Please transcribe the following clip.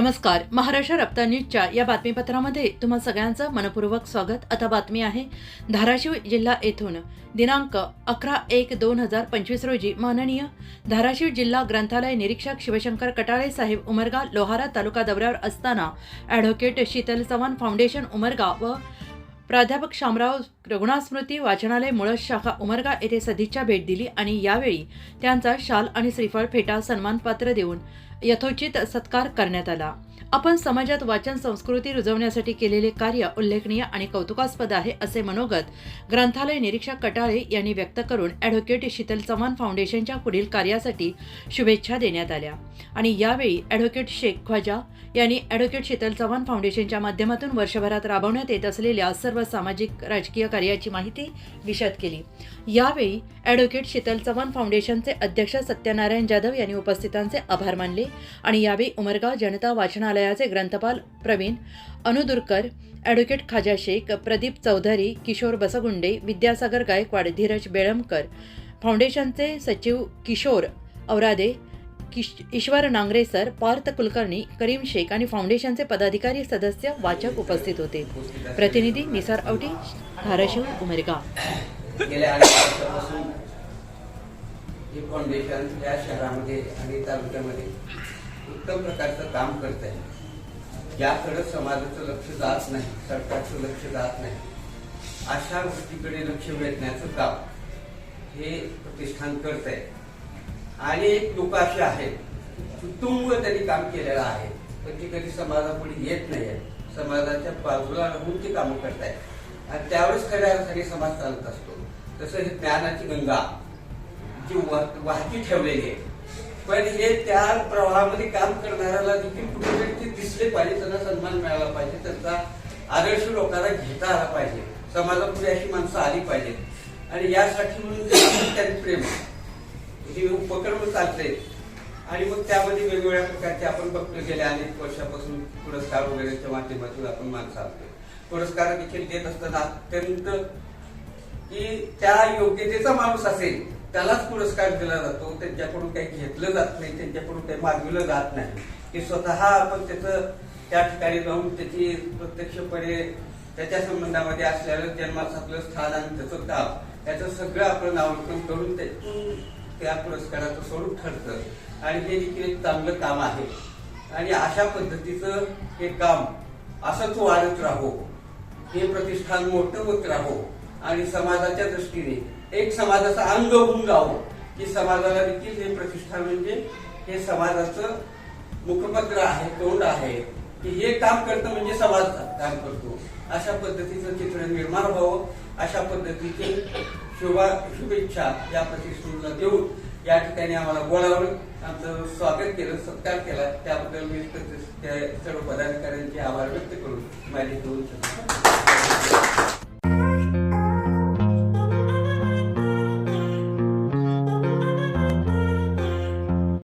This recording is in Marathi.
नमस्कार. महाराष्ट्र रक्ता न्यूजच्या या बातमीपत्रामध्ये तुम्हा सगळ्यांचं मनपूर्वक स्वागत. आता बातमी आहे धाराशिव जिल्हा येथून. दिनांक अकरा एक दोन हजार पंचवीस रोजी माननीय धाराशिव जिल्हा ग्रंथालय निरीक्षक शिवशंकर कटाळे साहेब उमरगा लोहारा तालुका दौऱ्यावर असताना ॲडव्होकेट शीतल चव्हाण फाउंडेशन उमरगा व प्राध्यापक शामराव रघुनाथस्मृती वाचनालय मुळस शाखा उमरगा येथे सदिच्छा भेट दिली आणि यावेळी त्यांचा शाल आणि श्रीफळ फेटा सन्मानपत्र देऊन यथोचित सत्कार करण्यात आला. आपण समाजात वाचन संस्कृती रुजवण्यासाठी केलेले कार्य उल्लेखनीय आणि कौतुकास्पद आहे असे मनोगत ग्रंथालय निरीक्षक कटाळे यांनी व्यक्त करून ॲडव्होकेट शीतल चव्हाण फाउंडेशनच्या पुढील कार्यासाठी शुभेच्छा देण्यात आल्या. आणि यावेळी ॲडव्होकेट शेख ख्वाजा यांनी ॲडव्होकेट शीतल चव्हाण फाउंडेशनच्या माध्यमातून वर्षभरात राबवण्यात येत असलेल्या सर्व सामाजिक राजकीय कार्याची माहिती विशद केली. यावेळी ॲडव्होकेट शीतल चव्हाण फाउंडेशनचे अध्यक्ष सत्यनारायण जाधव यांनी उपस्थितांचे आभार मानले. आणि यावेळी उमरगाव जनता वाचनालयाचे ग्रंथपाल प्रवीण अनुदुरकर ॲडव्होकेट खाजा शेख प्रदीप चौधरी किशोर बसगुंडे विद्यासागर गायकवाड धीरज बेळमकर फाउंडेशनचे सचिव किशोर औरादे किश ईश्वर नांगरे सर पार्थ कुलकर्णी करीम शेख आणि फाउंडेशनचे पदाधिकारी सदस्य वाचक उपस्थित होते. प्रतिनिधी निसार औटी धाराशिव उमरगाव गेल्या अनेक वर्षापासून हे फाउंडेशन या शहरामध्ये आणि तालुक्यामध्ये उत्तम प्रकारचं काम करत आहे. ज्याकडे समाजाचं लक्ष जात नाही सरकारचं लक्ष जात नाही. अशा गोष्टीकडे लक्ष वेधण्याचं काम हे प्रतिष्ठान करत आहे. आणि एक लोक असे आहेत कुटुंब त्यांनी काम केलेलं आहे पण ते कधी समाजापुढे येत नाही आहे समाजाच्या बाजूला राहून ते कामं करतायत आणि त्यावेळेस खऱ्या अर्थाने समाज चालत असतो. तसं हे ज्ञानाची गंगा. जी वाहती ठेवलेली आहे. पण हे त्या प्रवाहामध्ये काम करणाऱ्याला देखील कुठेतरी ते दिसले पाहिजे त्यांना सन्मान मिळाला पाहिजे त्यांचा आदर्श लोकांना घेता आला पाहिजे. समाजापुढे अशी माणसं आली पाहिजेत आणि यासाठी म्हणून त्यांनी प्रेम हे उपक्रम चालते आणि मग त्यामध्ये वेगवेगळ्या प्रकारचे आपण बघतो गेल्या अनेक वर्षापासून पुरस्कार वगैरेच्या माध्यमातून आपण माणसं आणतो पुरस्कार देखील देत असताना अत्यंत की त्या योग्यतेचा माणूस असेल त्यालाच पुरस्कार दिला जातो. त्यांच्याकडून काही घेतलं जात नाही. त्यांच्याकडून काही मागविलं जात नाही. की स्वतः आपण त्याचं त्या ठिकाणी जाऊन त्याची प्रत्यक्षपणे त्याच्या संबंधामध्ये असलेलं जन्मासातलं स्थान आणि त्याचं काम याचं सगळं आपण अवलोकन करून त्यातून त्या पुरस्काराचं स्वरूप ठरतं. आणि हे देखील एक चांगलं काम आहे. आणि अशा पद्धतीचं हे काम असंच वाढत राहो. हे प्रतिष्ठान मोठं होत राहो. आणि समाजाच्या दृष्टीने एक समाजाचा अंग होऊन जावं. की समाजाला देखील हे प्रतिष्ठान म्हणजे हे समाजाचं मुखपत्र आहे तोंड आहे. की हे काम करतं म्हणजे समाज काम करतो. अशा पद्धतीचं चित्र निर्माण व्हावं. अशा पद्धतीची शुभा शुभेच्छा या प्रतिष्ठानला देऊन या ठिकाणी आम्हाला बोलावलं. आमचं स्वागत केलं सत्कार केला. त्याबद्दल मी त्या सर्व पदाधिकाऱ्यांचे आभार व्यक्त करून माहिती दोन शकतो